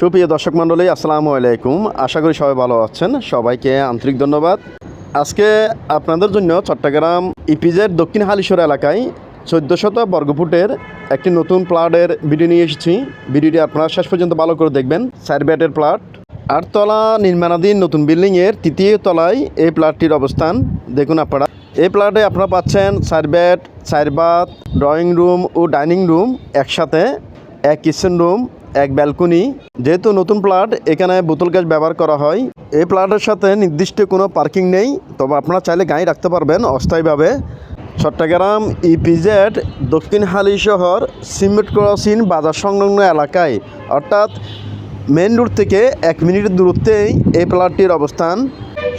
সুপ্রিয় দর্শক মণ্ডলী, আসসালামু আলাইকুম। আশা করি সবাই ভালো আছেন। সবাইকে আন্তরিক ধন্যবাদ। আজকে আপনাদের জন্য চট্টগ্রাম ইপিজের দক্ষিণ হালিশোর এলাকায় চোদ্দোশত বর্গফুটের একটি নতুন প্লাটের ভিডিও নিয়ে এসেছি। ভিডিওটি আপনারা শেষ পর্যন্ত ভালো করে দেখবেন। চার ব্যাটের প্লাট। আটতলা নির্মাণাধীন নতুন বিল্ডিংয়ের তৃতীয় তলায় এই প্লাটটির অবস্থান। দেখুন আপনারা। এই প্লাটে আপনারা পাচ্ছেন চার বেড, চার বাথ, ড্রয়িং রুম ও ডাইনিং রুম একসাথে। এক কিচেন রুম এক ব্যালকনি। যেহেতু নতুন প্লাট, এখানে বোতল গ্যাস ব্যবহার করা হয়। এই প্লাটের সাথে নির্দিষ্ট কোনো পার্কিং নেই, তবে আপনারা চাইলে গাড়ি রাখতে পারবেন অস্থায়ীভাবে। চট্টগ্রাম ইপিজেড দক্ষিণ হালি শহর সিমেট ক্রসিন বাজার সংলগ্ন এলাকায়। অর্থাৎ মেন রোড থেকে এক মিনিটের দূরত্বেই এই প্লাটটির অবস্থান।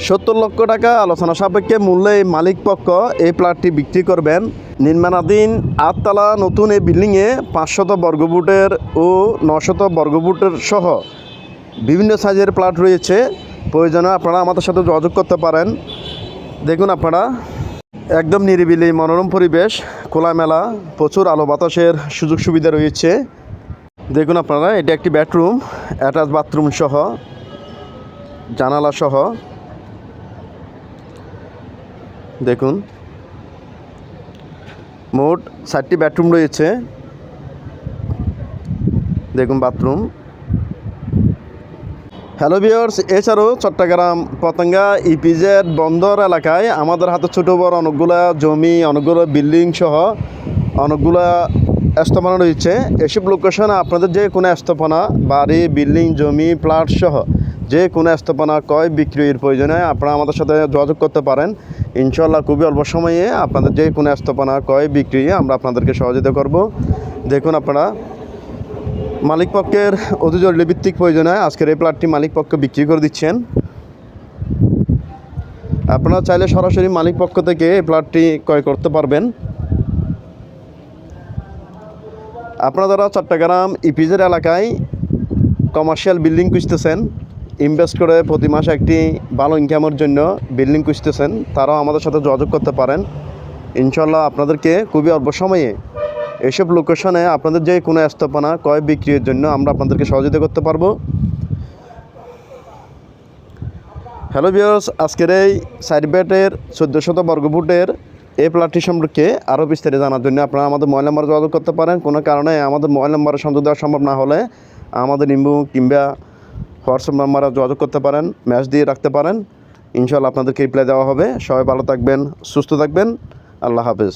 সত্তর লক্ষ টাকা আলোচনা সাপেক্ষে মূল্যে মালিক পক্ষ এই প্লাটটি বিক্রি করবেন। নির্মাণাধীন আটতলা নতুন এই বিল্ডিংয়ে পাঁচশত বর্গফুটের ও নশত বর্গফুটের সহ বিভিন্ন সাইজের প্লাট রয়েছে। প্রয়োজনে আপনারা আমাদের সাথে যোগাযোগ করতে পারেন। দেখুন আপনারা, একদম নিরিবিলি মনোরম পরিবেশ, খোলামেলা, প্রচুর আলো বাতাসের সুযোগ সুবিধা রয়েছে। দেখুন আপনারা, এটা একটি বেডরুম অ্যাটাচ বাথরুম সহ, জানালা সহ। দেখুন। মোট চারটি বেডরুম রয়েছে। দেখুন বাথরুম হ্যালো ভিওর্স এছাড়াও চট্টগ্রাম, পতঙ্গা ইপিজেড বন্দর এলাকায় আমাদের হাতে ছোটো বড় অনেকগুলা জমি, অনেকগুলো বিল্ডিং সহ অনেকগুলা স্থাপনা রয়েছে। এসব লোকেশনে আপনাদের যে কোনো স্থাপনা, বাড়ি বিল্ডিং জমি প্লাট সহ যে কোনো স্থাপনা ক্রয় বিক্রির প্রয়োজনে আপনারা আমাদের সাথে যোগাযোগ করতে পারেন। ইনশাল্লাহ খুবই অল্প সময়ে আপনাদের যে কোনো স্থাপনা ক্রয় বিক্রি আমরা আপনাদেরকে সহযোগিতা করব। দেখুন আপনারা, মালিক পক্ষের অতি জরুরি ভিত্তিক প্রয়োজনে আজকের এই প্লাটটি মালিক পক্ষ বিক্রি করে দিচ্ছেন। আপনারা চাইলে সরাসরি মালিক পক্ষ থেকে এই প্লাটটি ক্রয় করতে পারবেন। আপনারা যারা চট্টগ্রাম ইপিজের এলাকায় কমার্শিয়াল বিল্ডিং খুঁজতেছেন ইনভেস্ট করে প্রতি মাসে একটি ভালো ইনকামের জন্য বিল্ডিং খুঁজতেছেন, তারাও আমাদের সাথে যোগাযোগ করতে পারেন। ইনশাল্লাহ আপনাদেরকে খুবই অল্প সময়ে এসব লোকেশনে আপনাদের যে কোনো স্থাপনা, ক্রয় বিক্রির জন্য আমরা আপনাদেরকে সহযোগিতা করতে পারব। হ্যালো বিয়ার্স আজকের এই সাইডবেটের চোদ্দোশত বর্গফুটের এই প্লাটটি সম্পর্কে আরও বিস্তারিত জানার জন্য আপনারা আমাদের মোবাইল নাম্বারে যোগাযোগ করতে পারেন। কোনো কারণে আমাদের মোবাইল নাম্বারে সংযোগ দেওয়া সম্ভব না হলে আমাদের ইম্বু কিংবা হোয়াটসঅ্যাপ নাম্বারে যোগাযোগ করতে পারেন, ম্যাচ দিয়ে রাখতে পারেন। ইনশাল্লাহ আপনাদেরকে রিপ্লাই দেওয়া হবে। সবাই ভালো থাকবেন, সুস্থ থাকবেন। আল্লাহ হাফেজ।